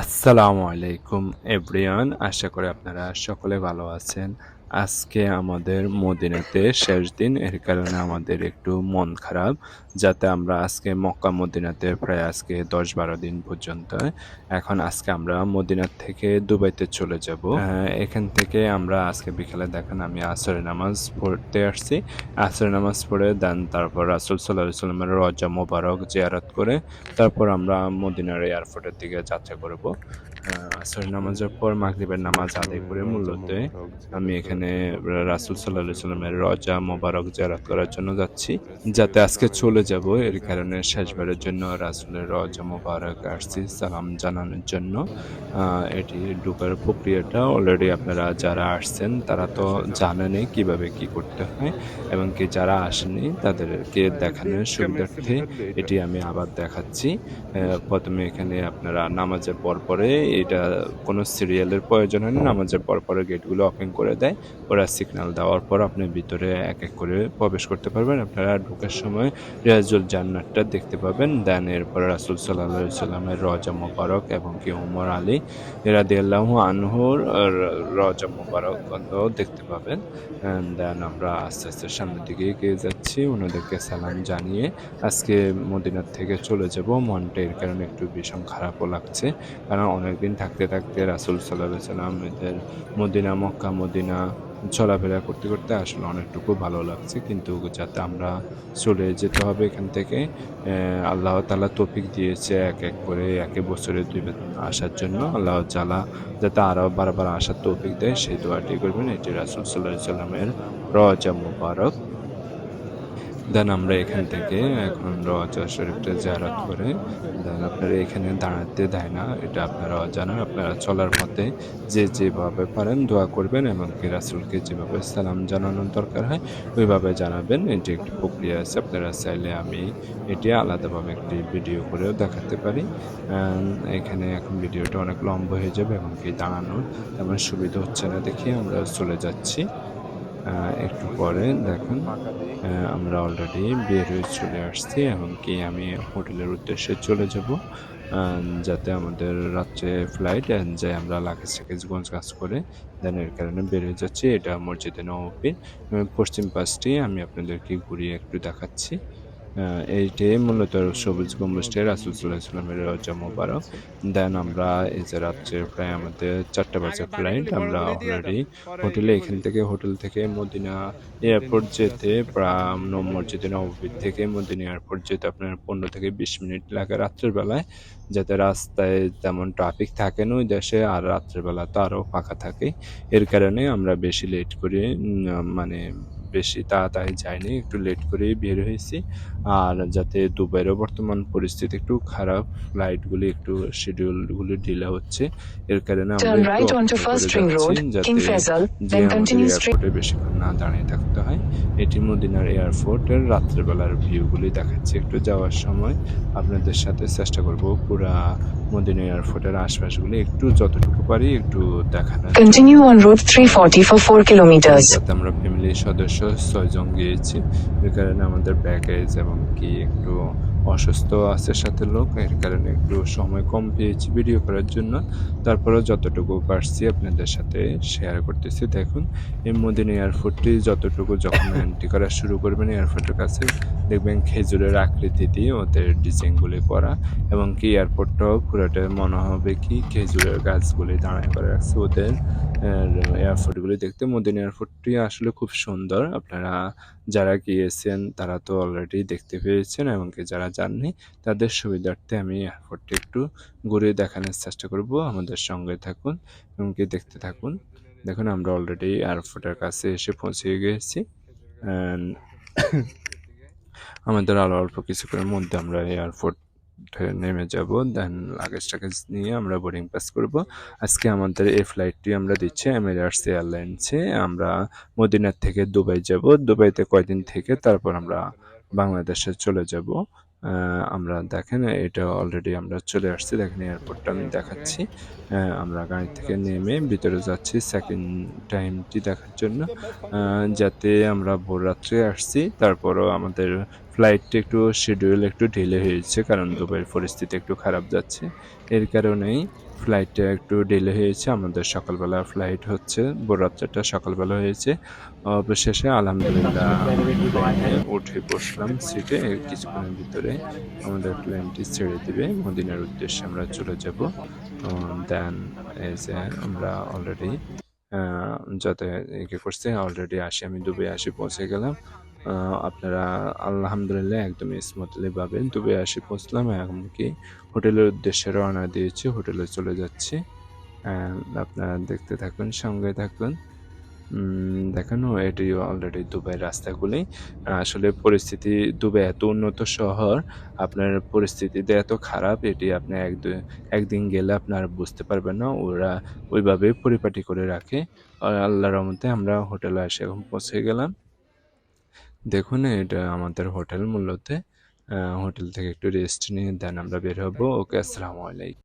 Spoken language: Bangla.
আসসালামু আলাইকুম এভরিওয়ান। আশা করি আপনারা সকলে ভালো আছেন। আজকে আমাদের মদিনাতে শেষ দিন। এর কারণে আমাদের একটু মন খারাপ, যাতে আমরা আজকে মক্কা মদিনাতে প্রায় আজকে দশ বারো দিন পর্যন্ত। এখন আজকে আমরা মদিনার থেকে দুবাইতে চলে যাব। এখান থেকে আমরা আজকে বিকালে দেখেন আমি আসরে নামাজ পড়তে আসছি। আসরে নামাজ পড়ে দেন তারপর রাসুল সাল্লাহ সাল্লামের রজা মোবারক জিয়ারত করে তারপর আমরা মদিনার এয়ারপোর্টের দিকে যাত্রা করব। আসর নামাজের পর মাগরিবের নামাজ আদায় করে মূলত আমি এখানে রাসুল সাল্লাহ সাল্লামের রজা মোবারক জারাত করার জন্য যাচ্ছি। যাতে আজকে চলে যাব এর কারণে শেষবারের জন্য রাসুলের রজা মোবারক আসছি সালাম জানানোর জন্য। এটি ঢুকার প্রক্রিয়াটা অলরেডি আপনারা যারা আসছেন তারা তো জানেনই কীভাবে কি করতে হয় এবং কি যারা আসেনি তাদেরকে দেখানোর সুবিধার্থে এটি আমি আবার দেখাচ্ছি। প্রথমে এখানে আপনারা নামাজের পর পরে এটা কোনো সিরিয়ালের প্রয়োজন হয় না, নামাজের পর পরে গেটগুলো ওপেন করে দেয়। ওরা সিগন্যাল দেওয়ার পর আপনি ভিতরে এক এক করে প্রবেশ করতে পারবেন। আপনারা ঢোকার সময় রিয়াজুল জান্নাতটা দেখতে পাবেন। দেন এরপরে রাসুল সাল্লাহ সাল্লামের রজা মোবারক এবং কি উমর আলী এরাদিয়াল্লাহ আনহুর আর রজা মোবারক দেখতে পাবেন। দেন আমরা আস্তে আস্তে সামনের দিকে এগিয়ে যাচ্ছি। ওনাদেরকে সালাম জানিয়ে আজকে মদিনার থেকে চলে যাব। মনটা এর কারণে একটু ভীষণ খারাপও লাগছে। কারণ অনেকদিন থাকতে থাকতে থাকতে রাসুল সাল্লাহ সাল্লাম এদের মদিনা, মক্কা, মদিনা চলাফেরা করতে করতে আসলে অনেকটুকু ভালো লাগছে। কিন্তু যাতে আমরা চলে যেতে হবে এখান থেকে আল্লাহ তালা তৌফিক দিয়েছে এক এক করে একে বছরে দুই আসার জন্য। আল্লাহ তালা যাতে আরও বারবার আসার তৌফিক দেয়, সেই দোয়াটি করবেন। এটি রাসুল সাল্লাহ সাল্লামের রজা মুবারক। দেন আমরা এখান থেকে এখন রজা শরীফটা জারাত করে, দেন আপনারা এখানে দাঁড়াতে দেয় না, এটা আপনারা জানেন আপনারা চলার পথে যে যেভাবে পারেন দোয়া করবেন এবং রাসুলকে যেভাবে সালাম জানানোর দরকার হয়, ওইভাবে জানাবেন। এটি একটি প্রক্রিয়া আছে, আপনারা চাইলে আমি এটি আলাদাভাবে একটি ভিডিও করেও দেখাতে পারি। এখানে এখন ভিডিওটা অনেক লম্বা হয়ে যাবে এবং কি দাঁড়ানোর তেমন সুবিধা হচ্ছে না দেখে আমরা চলে যাচ্ছি। একটু পরে দেখুন আমরা অলরেডি বের হয়ে চলে আসছি। এমনকি আমি হোটেলের উদ্দেশ্যে চলে যাব যাতে আমাদের রাত্রে ফ্লাইট যে আমরা লাগেজ টাকেজ গোঞ্জ কাজ করে দেন এর কারণে বের হয়ে যাচ্ছি। এটা মসজিদে নবীর পশ্চিম পাশটি আমি আপনাদেরকে ঘুরিয়ে একটু দেখাচ্ছি। আহ, এইটাই মূলত সবুজ গম্বুজটি রাসুল সাল্লাহ সাল্লামের রজা দেন আমরা এই যে রাত্রে প্রায় আমাদের চারটা বাজে ফ্লাইট আমরা অলরেডি হোটেলে এখান থেকে হোটেল থেকে মদিনা এয়ারপোর্ট যেতে প্রায় মসজিদে নববীর থেকে মদিনা এয়ারপোর্ট যেতে আপনার পনেরো থেকে বিশ মিনিট লাগে রাত্রের বেলায়। যাতে রাস্তায় তেমন ট্রাফিক থাকে না ওই দেশে আর রাত্রের বেলা তো আরও ফাঁকা থাকে। এর কারণে আমরা বেশি লেট করে মানে বেশি তাড়াতাড়ি যাইনি একটু লেট করেই বের হয়েছি আর যাতে দুবাইয়েরও বর্তমান পরিস্থিতি একটু খারাপ ফ্লাইটগুলি একটু শিডিউলগুলি ঢিলা হচ্ছে এর কারণে আমরা যাতে. এয়ারপোর্টে বেশিক্ষণ না দাঁড়িয়ে থাকতে হয় এটি মদিনার এয়ারপোর্টের রাত্রেবেলার ভিউগুলি দেখাচ্ছে একটু যাওয়ার সময় আপনাদের সাথে চেষ্টা করব পুরা মদিনা এয়ারপোর্টের আশপাশগুলি একটু যতটুকু পারি একটু জন্য। Continue on Route 340 for 4 kilometers. যাতে আমরা ফ্যামিলির সদস্য ছয়জন গিয়েছি। এর কারণে আমাদের প্যাকেজ এবং কি একটু অসুস্থ আছে সাথে লোক, এর কারণে একটু সময় কম পেয়েছি ভিডিও করার জন্য। তারপরেও যতটুকু পারছি আপনাদের সাথে শেয়ার করতেছি। দেখুন, এই মদিনা এয়ারপোর্টটি যতটুকু যখন এন্ট্রি করা শুরু করবেন এয়ারপোর্টের কাছে দেখবেন খেজুরের আকৃতি দিয়ে ওদের ডিজাইনগুলি করা, এবং কি এয়ারপোর্টটাও পুরোটা মনে হবে কি খেজুরের গাছগুলি দাঁড়ায় করে রাখছে ওদের এয়ারপোর্টগুলি দেখতে। মদিনা এয়ারপোর্টটি আসলে খুব সুন্দর। আপনারা যারা গিয়েছেন, তারা তো অলরেডি দেখতে পেয়েছেন, এবং কি যারা যাননি, তাদের সুবিধার্থে আমি এয়ারপোর্টটি একটু ঘুরে দেখানোর চেষ্টা করব। আমাদের সঙ্গে থাকুন, এবং কি দেখতে থাকুন। দেখুন, আমরা অলরেডি এয়ারপোর্টের কাছে এসে পৌঁছে গিয়েছি। আমাদের আরও অল্প কিছুক্ষণের মধ্যে আমরা এয়ারপোর্ট নেমে যাব দেন লাগেজ টাগেজ নিয়ে আমরা বোর্ডিং পাস করব। আজকে আমাদের এই ফ্লাইটটি আমরা দিচ্ছি এমিরেটস এয়ারলাইন্সে আমরা মদিনার থেকে দুবাই যাব। দুবাইতে কয়দিন থেকে তারপর আমরা বাংলাদেশে চলে যাব। আমরা দেখেন, এটা অলরেডি আমরা চলে আসছি। দেখেন এয়ারপোর্টটা আমি দেখাচ্ছি। আমরা গাড়ি থেকে নেমে ভিতরে যাচ্ছি সেকেন্ড টাইমটি দেখার জন্য। যাতে আমরা ভোর রাত্রে আসছি। তারপরও আমাদের ফ্লাইটটি একটু শিডিউল একটু ঢিলে হয়েছে, কারণ দুবাইয়ের পরিস্থিতি একটু খারাপ যাচ্ছে। এর কারণেই ফ্লাইটটা একটু ডিলে হয়েছে, আমাদের সকালবেলা ফ্লাইট হচ্ছে, ভোররাত্রেটা সকালবেলা হয়েছে। অবশেষে আলহামদুলিল্লাহ উঠে বসলাম সিটে কিছুক্ষণের ভিতরে আমাদের প্লেনটি ছেড়ে দিবে, মদিনার উদ্দেশ্যে আমরা চলে যাব। দেন যে আমরা অলরেডি যাতে ইয়ে করছে অলরেডি আসি, আমি দুবাই আসি, পৌঁছে গেলাম। আপনারা আলহামদুলিল্লাহ একদম স্মুথলি পাবেন। দুবাই আসি পৌঁছলাম। এমনকি হোটেলের উদ্দেশ্যে রওনা দিয়েছি, হোটেলে চলে যাচ্ছি। আপনারা দেখতে থাকুন, সঙ্গে থাকুন। দেখানো এটি অলরেডি দুবাই রাস্তাগুলি। আসলে পরিস্থিতি দুবাই এত উন্নত শহর, আপনার পরিস্থিতিতে এত খারাপ, এটি আপনি এক একদিন গেলে আপনার বুঝতে পারবেন না। ওরা ওইভাবে পরিপাটি করে রাখে। আর আল্লাহর রহমতে আমরা হোটেলে এসে এখন পৌঁছে গেলাম। দেখুন, এটা আমাদের হোটেল মূলতে। হোটেল থেকে একটু রেস্ট নিয়ে দেন আমরা বের হব। ওকে, আসসালামু আলাইকুম।